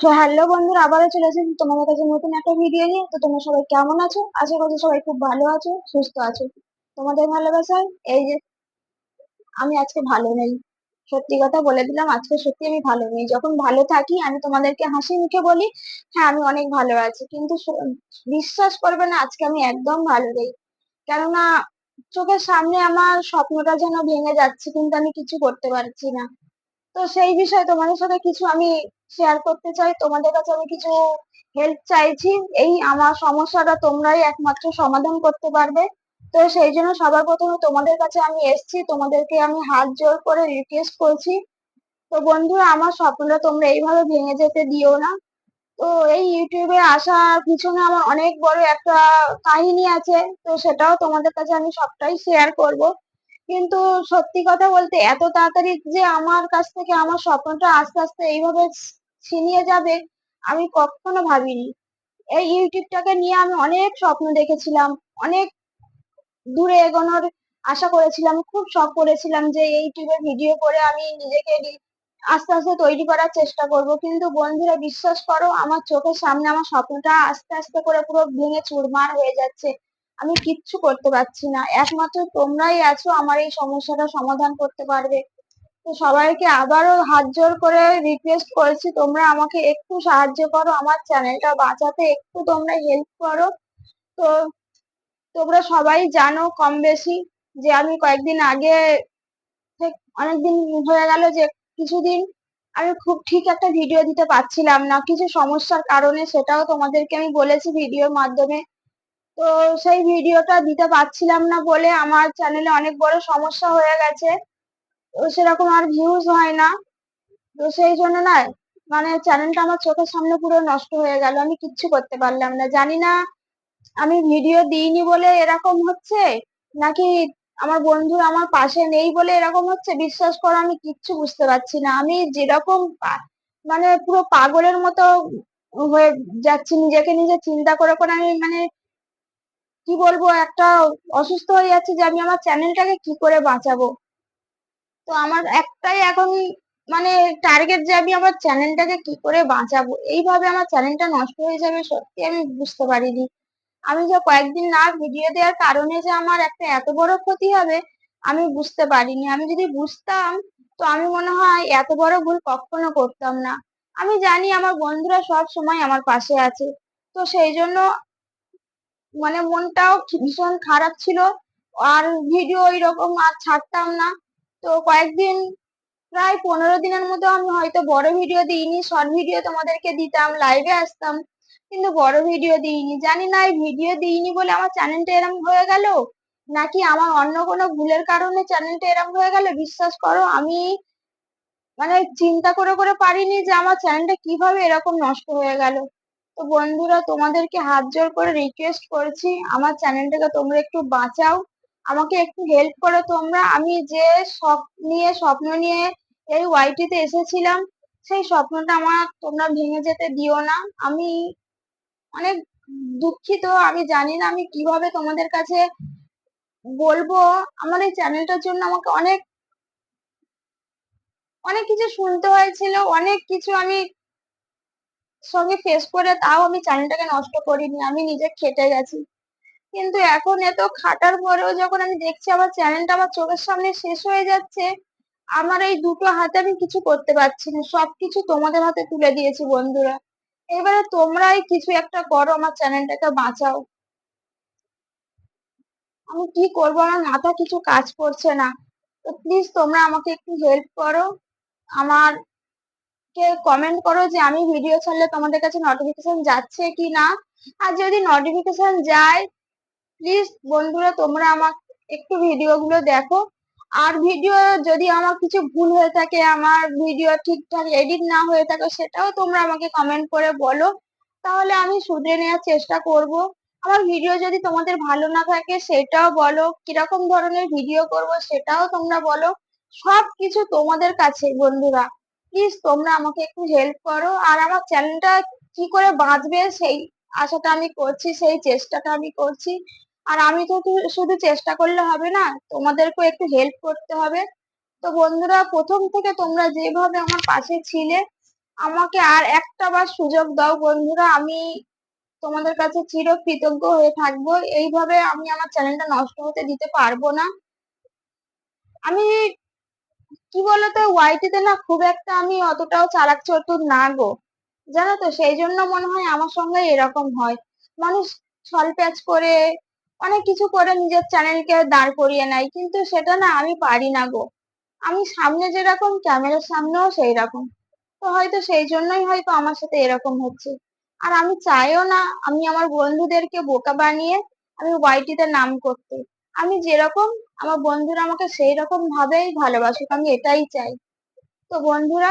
তো হ্যালো বন্ধুরা, আবারও চলে এসেছি তোমাদের কাছে নতুন একটা ভিডিও নিয়ে। তো তোমরা সবাই কেমন আছো? আশা করছি সবাই খুব ভালো আছো, সুস্থ আছো। তোমাদের ভালোবাসায়? এই যে, আমি আজকে ভালো নেই। সত্যি কথা বলে দিলাম, আজকে সত্যি আমি ভালো নেই। যখন ভালো থাকি, আমি তোমাদেরকে হাসি মুখে বলি হ্যাঁ আমি অনেক ভালো আছি। কিন্তু বিশ্বাস করবে না, আজকে আমি একদম ভালো নেই। কেননা, চোখের সামনে আমার স্বপ্নটা যেন ভেঙে যাচ্ছে, কিন্তু আমি কিছু করতে পারছি না। তো সেই বিষয়ে তোমাদের সাথে কিছু আমি শেয়ার করতে চাই, তোমাদের কাছে আমি কিছু হেল্প চাইছি। এই আমার সমস্যাটা তোমরাই একমাত্র সমাধান করতে পারবে। তো সেই জন্য সবার প্রথমে তোমাদের কাছে আমি এসেছি, তোমাদেরকে আমি হাত জোর করে রিকোয়েস্ট করছি। তো বন্ধুরা, আমার স্বপ্নটা তোমরা এইভাবে ভেঙে যেতে দিও না। তো এই ইউটিউবে আসার পিছনে আমার অনেক বড় একটা কাহিনী আছে, তো সেটাও তোমাদের কাছে আমি সবটাই শেয়ার করব। কিন্তু সত্যি কথা বলতে এত তাড়াতাড়ি যে আমার কাছ থেকে আমার স্বপ্নটা আস্তে আস্তে এইভাবে ছিনিয়ে যাবে, আমি কখনো ভাবিনি। এই ইউটিউবটাকে নিয়ে আমি অনেক স্বপ্ন দেখেছিলাম, অনেক দূরে এগোনোর আশা করেছিলাম, খুব শখ করেছিলাম যে ইউটিউবে ভিডিও করে আমি নিজেকে আস্তে আস্তে তৈরি করার চেষ্টা করব। কিন্তু বন্ধুরা, বিশ্বাস করো, আমার চোখের সামনে আমার স্বপ্নটা আস্তে আস্তে করে পুরো ভেঙে চুরমার হয়ে যাচ্ছে। আমি কিচ্ছু করতে পারছি না। একমাত্র তোমরাই আছো, আমার এই সমস্যাটা সমাধান করতে পারবে। তো সবাইকে আবারও হাত জোর করে রিকোয়েস্ট করছি, তোমরা আমাকে একটু সাহায্য করো, আমার চ্যানেলটা বাঁচাতে একটু তোমরা হেল্প করো। তো তোমরা সবাই জানো কম বেশি যে আমি কয়েকদিন আগে অনেকদিন হয়ে গেল যে কিছুদিন আমি খুব ঠিক একটা ভিডিও দিতে পারছিলাম না। কিছু সমস্যার কারণে সেটাও তোমাদেরকে আমি বলেছি ভিডিওর মাধ্যমে। তো সেই ভিডিওটা দিতে পারছিলাম না বলে আমার চ্যানেলে অনেক বড় সমস্যা হয়ে গেছে। তো সেরকম আর ভিউজ হয় না। তো সেই জন্য না মানে চ্যানেলটা আমার চোখের সামনে পুরো নষ্ট হয়ে গেল। আমি কিচ্ছু করতে পারলাম না। জানি না আমি ভিডিও দিইনি বলে এরকম হচ্ছে, নাকি আমার বন্ধু আমার পাশে নেই বলে এরকম হচ্ছে? বিশ্বাস করো, আমি কিচ্ছু বুঝতে পারছি না। আমি যেরকম মানে পুরো পাগলের মতো হয়ে যাচ্ছি, নিজেকে নিজে চিন্তা করে করে আমি মানে কি বলব, একটা অসুস্থ হয়ে যাচ্ছে যে আমি আমার চ্যানেলটাকে কি করে বাঁচাবো? তো আমার একটাই এখন মানে টার্গেট যে আমি আমার চ্যানেলটাকে কি করে বাঁচাবো? এইভাবে আমার চ্যানেলটা নষ্ট হয়ে যাবে সত্যি আমি বুঝতে পারিনি। আমি যে কয়েকদিন না ভিডিও দেওয়ার কারণে যে আমার একটা এত বড় ক্ষতি হবে, আমি বুঝতে পারিনি। আমি যদি বুঝতাম, তো আমি মনে হয় এত বড় ভুল কখনো করতাম না। আমি জানি আমার বন্ধুরা সব সময় আমার পাশে আছে। তো সেই জন্য মানে মনটাও ভীষণ খারাপ ছিল। আর ভিডিও এরকম আর ছাড়তাম না। তো কয়েকদিন, প্রায় পনেরো দিনের মতো আমি হয়তো বড় ভিডিও দিইনি শর্ট ভিডিও তোমাদেরকে দিতাম লাইভে আসতাম। কিন্তু বড় ভিডিও দিইনি। জানি না এই ভিডিও দিইনি বলে আমার চ্যানেলটা এরম হয়ে গেল? নাকি আমার অন্য কোনো ভুলের কারণে চ্যানেলটা এরম হয়ে গেল? বিশ্বাস করো, আমি মানে চিন্তা করে করে পারিনি যে আমার চ্যানেলটা কীভাবে এরকম নষ্ট হয়ে গেল। তো বন্ধুরা, তোমাদেরকে হাত জোর করে রিকোয়েস্ট করছি। আমার চ্যানেলটাকে তোমরা একটু বাঁচাও। আমাকে একটু হেল্প করো তোমরা। আমি যে শখ নিয়ে, স্বপ্ন নিয়ে এই ওয়াইটিতে এসেছিলাম, সেই স্বপ্নটা আমার তোমরা ভেঙে যেতে দিও না। আমি অনেক দুঃখিত। আমি জানি না আমি কীভাবে তোমাদের কাছে বলব। আমার এই চ্যানেলটার জন্য আমাকে অনেক অনেক কিছু শুনতে হয়েছিল। অনেক কিছু আমি সঙ্গে ফেস করে তাও আমি চ্যানেলটাকে নষ্ট করিনি, আমি নিজে খেটে গেছি। কিন্তু এখন এত খাটার পরেও যখন আমি দেখছি আমার চ্যানেলটা আমার চোখের সামনে শেষ হয়ে যাচ্ছে, আমার এই দুটো হাতে আমি কিছু করতে পারছি না, সবকিছু তোমাদের হাতে তুলে দিয়েছি বন্ধুরা। এবারে তোমরাই কিছু একটা করো, আমার চ্যানেলটাকে বাঁচাও। আমি কি করব? আমার মাথা কিছু কাজ করছে না। তো প্লিজ তোমরা আমাকে একটু হেল্প করো। আমার কে কমেন্ট করো যে আমি ভিডিও ছাড়লে তোমাদের কাছে নোটিফিকেশন যাচ্ছে কি না? আর যদি নোটিফিকেশন যায় প্লিজ বন্ধুরা তোমরা আমার একটু ভিডিও গুলো দেখো। আর ভিডিও যদি আমার কিছু ভুল হয়ে থাকে, আমার ভিডিও ঠিকঠাক এডিট না হয়ে থাকে, সেটাও তোমরা আমাকে কমেন্ট করে বলো। তাহলে আমি শুধরে নেওয়ার চেষ্টা করব। আমার ভিডিও যদি তোমাদের ভালো না থাকে, সেটাও বলো। কীরকম ধরনের ভিডিও করব, সেটাও তোমরা বলো। সব কিছু তোমাদের কাছে বন্ধুরা। প্লিজ তোমরা আমাকে একটু হেল্প করো। আর আমার চ্যানেলটা কি করে বাঁচবে সেই আশাটা আমি করছি, সেই চেষ্টাটা আমি করছি। আর আমি তো শুধু চেষ্টা করলে হবে না, তোমাদেরকেও একটু হেল্প করতে হবে। তো বন্ধুরা, প্রথম থেকে তোমরা যেভাবে আমার পাশে ছিলে, আমাকে আর একটা বার সুযোগ দাও বন্ধুরা। আমি তোমাদের কাছে চির কৃতজ্ঞ হয়ে থাকব। এইভাবে আমি আমার চ্যানেলটা নষ্ট হতে দিতে পারব না। আমি কি বলতো ওয়াইটিতে না খুব একটা আমি অতটাও চালাক চতুর না গো। জানো তো, সেই জন্য মনে হয় আমার সঙ্গে এরকম হয়। মানুষ ছলপ্যাচ করে, অনেক কিছু করে নিজের চ্যানেলকে দাঁড় করিয়ে নেয়, কিন্তু সেটা না আমি পারি না গো। আমি সামনে যেরকম, ক্যামেরার সামনেও সেই রকম তো হয়তো সেই জন্যই হয়তো আমার সাথে এরকম হচ্ছে। আর আমি চাইও না আমি আমার বন্ধুদেরকে বোকা বানিয়ে আমি ওয়াইটিতে নাম করতে। আমি যেরকম আমার বন্ধুরা আমাকে সেই রকম ভাবেই ভালোবাসুক আমি এটাই চাই। তো বন্ধুরা,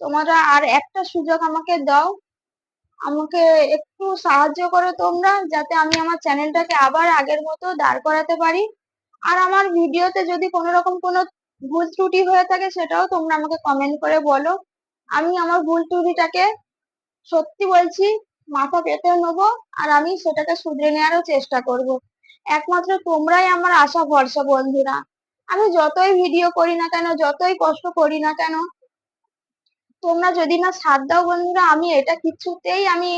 তোমরা আর একটা সুযোগ আমাকে দাও। আমাকে একটু সাহায্য করো তোমরা, যাতে আমি আমার চ্যানেলটাকে আবার আগের মতো দাঁড় করাতে পারি। আর আমার ভিডিওতে যদি কোনো রকম কোনো ভুল ত্রুটি হয়ে থাকে, সেটাও তোমরা আমাকে কমেন্ট করে বলো। আমি আমার ভুল ত্রুটিটাকে সত্যি বলছি, মাথা পেতে নেব, আর আমি সেটাকে শুধরে নেওয়ারও চেষ্টা করব। একমাত্র তোমরাই আমার আশা ভরসা, বন্ধুরা। আমি যতই ভিডিও করি না কেন, যতই কষ্ট করি না কেন, তোমরা যদি না সাথ দাও, বন্ধুরা, আমি এটা কিছুতেই আমি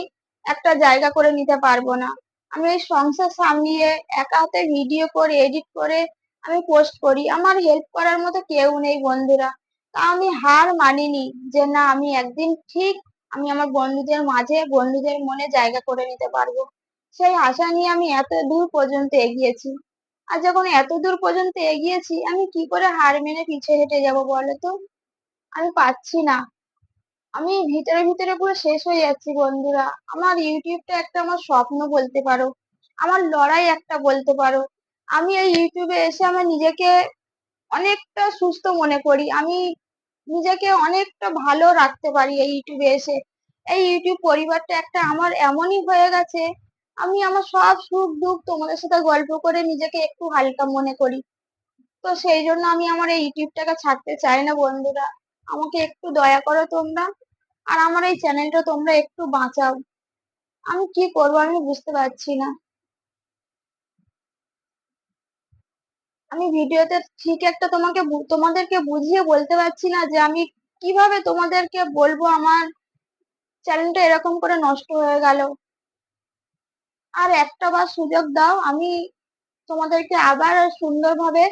একটা জায়গা করে নিতে পারব না। আমি এই সংসার সামলিয়ে একা হাতে ভিডিও করে এডিট করে আমি পোস্ট করি। আমার হেল্প করার মতো কেউ নেই, বন্ধুরা। তা আমি হার মানিনি যে না, আমি একদিন ঠিক আমি আমার বন্ধুদের মাঝে, বন্ধুদের মনে জায়গা করে নিতে পারব। সেই আশা নিয়ে আমি এত দূর পর্যন্ত এগিয়েছি। আর যখন এত দূর পর্যন্ত এগিয়েছি, আমি কি করে হার মেনে পিছে হেঁটে যাব বলো তো? আমি পাচ্ছি না। আমি ভিতরে ভিতরে পুরো শেষ হয়ে যাচ্ছি বন্ধুরা। আমার ইউটিউবটা একটা আমার স্বপ্ন বলতে পারো। আমার লড়াই একটা বলতে পারো। আমি এই ইউটিউবে এসে আমার নিজেকে অনেকটা সুস্থ মনে করি। আমি নিজেকে অনেকটা ভালো রাখতে পারি এই ইউটিউবে এসে। এই ইউটিউব পরিবারটা একটা আমার এমনই হয়ে গেছে আমি আমার সব সুখ দুঃখ তোমাদের সাথে গল্প করে নিজেকে একটু হালকা মনে করি। তো সেই জন্য আমি আমার এই ইউটিউবটাকে ছাড়তে চাই না বন্ধুরা। আমাকে একটু দয়া করো তোমরা। আর আমার এই চ্যানেলটা তোমরা একটু বাঁচাও। আমি কি করব আমি বুঝতে পারছি না। আমি ভিডিওতে ঠিক একটা তোমাকে তোমাদেরকে বুঝিয়ে বলতে পারছি না যে আমি কীভাবে তোমাদেরকে বলব আমার চ্যানেলটা এরকম করে নষ্ট হয়ে গেল। আর একটা বার সুযোগ দাও, আমি তোমাদেরকে আবার সুন্দরভাবে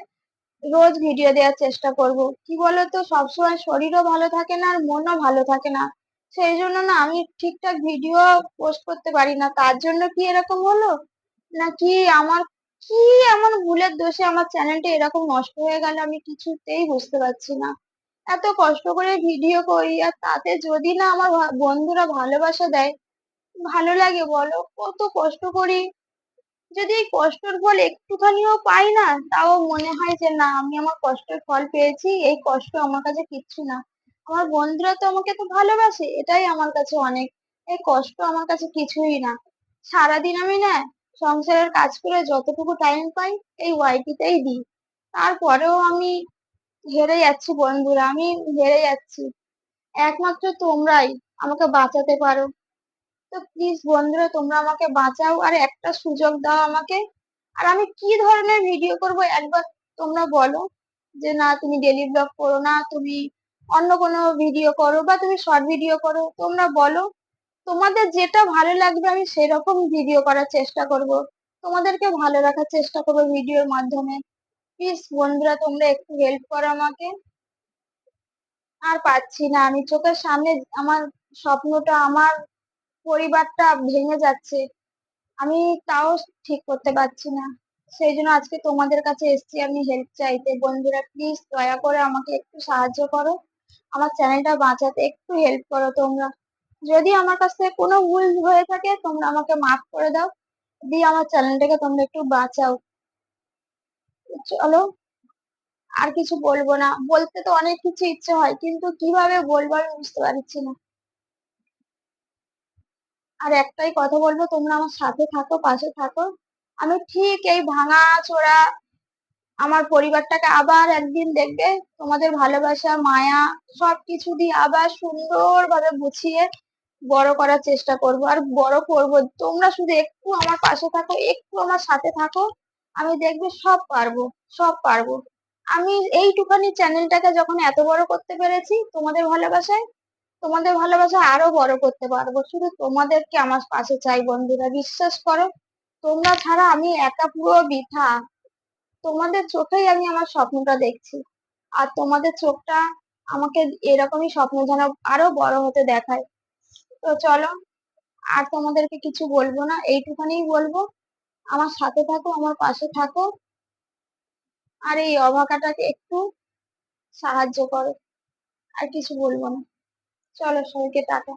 রোজ ভিডিও দেওয়ার চেষ্টা করব। কি বলতো, সবসময় শরীরও ভালো থাকে না আর মনও ভালো থাকে না। সেই জন্য না, আমি ঠিকঠাক ভিডিও পোস্ট করতে পারি না। তার জন্য কি এরকম হলো? নাকি আমার, কি এমন ভুলের দোষে আমার চ্যানেলটা এরকম নষ্ট হয়ে গেল আমি কিছুতেই বুঝতে পারছি না। এত কষ্ট করে ভিডিও করি আর তাতে যদি না আমার বন্ধুরা ভালোবাসা দেয় ভালো লাগে বলো? কত কষ্ট করি। যদি এই কষ্টের ফল একটুখানিও পাই না, তাও মনে হয় যে না, আমি আমার কষ্টের ফল পেয়েছি, এই কষ্ট আমার কাছে কিচ্ছু না। আমার বন্ধুরা তো আমাকে তো ভালোবাসে, এটাই আমার কাছে অনেক। এই কষ্ট আমার কাছে কিছুই না। সারাদিন আমি না সংসারের কাজ করে যতটুকু টাইম পাই, এই ওয়াইটিতেই দিই। তারপরেও আমি হেরে যাচ্ছি বন্ধুরা, আমি হেরে যাচ্ছি। একমাত্র তোমরাই আমাকে বাঁচাতে পারো। তো প্লিজ বন্ধুরা, তোমরা আমাকে বাঁচাও আর একটা সুযোগ দাও আমাকে। আর আমি কি ধরনের ভিডিও করব একবার তোমরা বলো। যে না, তুমি ডেলি ব্লগ করো না, তুমি অন্য কোনো ভিডিও করো বা তুমি শর্ট ভিডিও করো, তোমরা বলো। তোমাদের যেটা ভালো লাগবে আমি সেরকম ভিডিও করার চেষ্টা করব। তোমাদেরকে ভালো রাখার চেষ্টা করব ভিডিওর মাধ্যমে। প্লিজ বন্ধুরা, তোমরা একটু হেল্প করো আমাকে। আর পাচ্ছি না, আমি চোখের সামনে, আমার স্বপ্নটা, আমার পরিবারটা ভেঙে যাচ্ছে। আমি তাও ঠিক করতে পারছি না। সেই জন্য আজকে তোমাদের কাছে এসেছি আমি হেল্প চাইতে। বন্ধুরা প্লিজ দয়া করে আমাকে একটু সাহায্য করো। আমার চ্যানেলটা বাঁচাতে একটু হেল্প করো তোমরা। যদি আমার কাছ থেকে কোনো ভুল হয়ে থাকে, তোমরা আমাকে মাফ করে দাও। দিয়ে আমার চ্যানেলটাকে তোমরা একটু বাঁচাও। চলো, আর কিছু বলব না। বলতে তো অনেক কিছু ইচ্ছে হয়, কিন্তু কীভাবে বলব আমি বুঝতে পারছি না। আর একটাই কথা বলব, তোমরা আমার সাথে থাকো, পাশে থাকো। আমি ঠিক এই ভাঙা চোরা আমার পরিবারটাকে আবার একদিন দেখবে। তোমাদের ভালোবাসা, মায়া, সবকিছু দিয়ে আবার সুন্দরভাবে গুছিয়ে বড় করার চেষ্টা করব। আর বড় করব, তোমরা শুধু একটু আমার পাশে থাকো, একটু আমার সাথে থাকো। আমি দেখবে সব পারব সব পারব। আমি এইটুখানি চ্যানেলটাকে যখন এত বড় করতে পেরেছি তোমাদের ভালোবাসায় তোমাদের ভালোবাসা আরও বড় করতে পারব। শুধু তোমাদেরকে আমার পাশে চাই বন্ধুরা, বিশ্বাস করো, তোমরা ছাড়া আমি একা পুরো বৃথা। তোমাদের চোখেই আমি আমার স্বপ্নটা দেখছি। আর তোমাদের চোখটা আমাকে এরকমই স্বপ্ন যেন আরও বড় হতে দেখায়। তো চলো, আর তোমাদেরকে কিছু বলব না এইটুখানেই বলব। আমার সাথে থাকো, আমার পাশে থাকো। আর এই অভাগাটাকে একটু সাহায্য করো। আর কিছু বলব না। চলো সবাইকে টাটা।